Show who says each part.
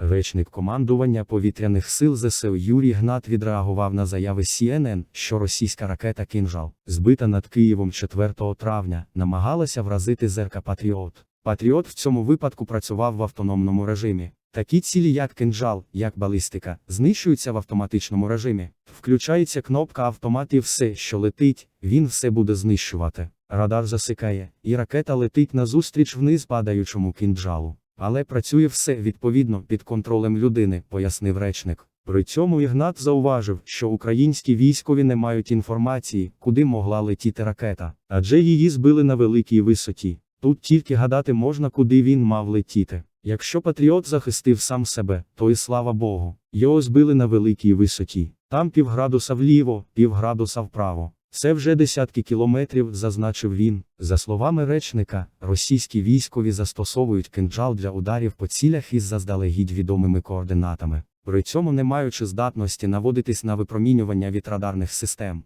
Speaker 1: Речник командування повітряних сил ЗСУ Юрій Гнат відреагував на заяви CNN, що російська ракета «Кінжал», збита над Києвом 4 травня, намагалася вразити ЗРК Патріот. Патріот в цьому випадку працював в автономному режимі. Такі цілі, як кинджал, як балістика, знищуються в автоматичному режимі. Включається кнопка автомат і все, що летить, він все буде знищувати. Радар засикає, і ракета летить назустріч вниз падаючому кинджалу. Але працює все відповідно під контролем людини, пояснив речник. При цьому Ігнат зауважив, що українські військові не мають інформації, куди могла летіти ракета, адже її збили на великій висоті. Тут тільки гадати можна, куди він мав летіти. Якщо патріот захистив сам себе, то і слава Богу. Його збили на великій висоті. Там півградуса вліво, півградуса вправо. Це вже десятки кілометрів, зазначив він. За словами речника, російські військові застосовують кинджал для ударів по цілях із заздалегідь відомими координатами, при цьому не маючи здатності наводитись на випромінювання від радарних систем.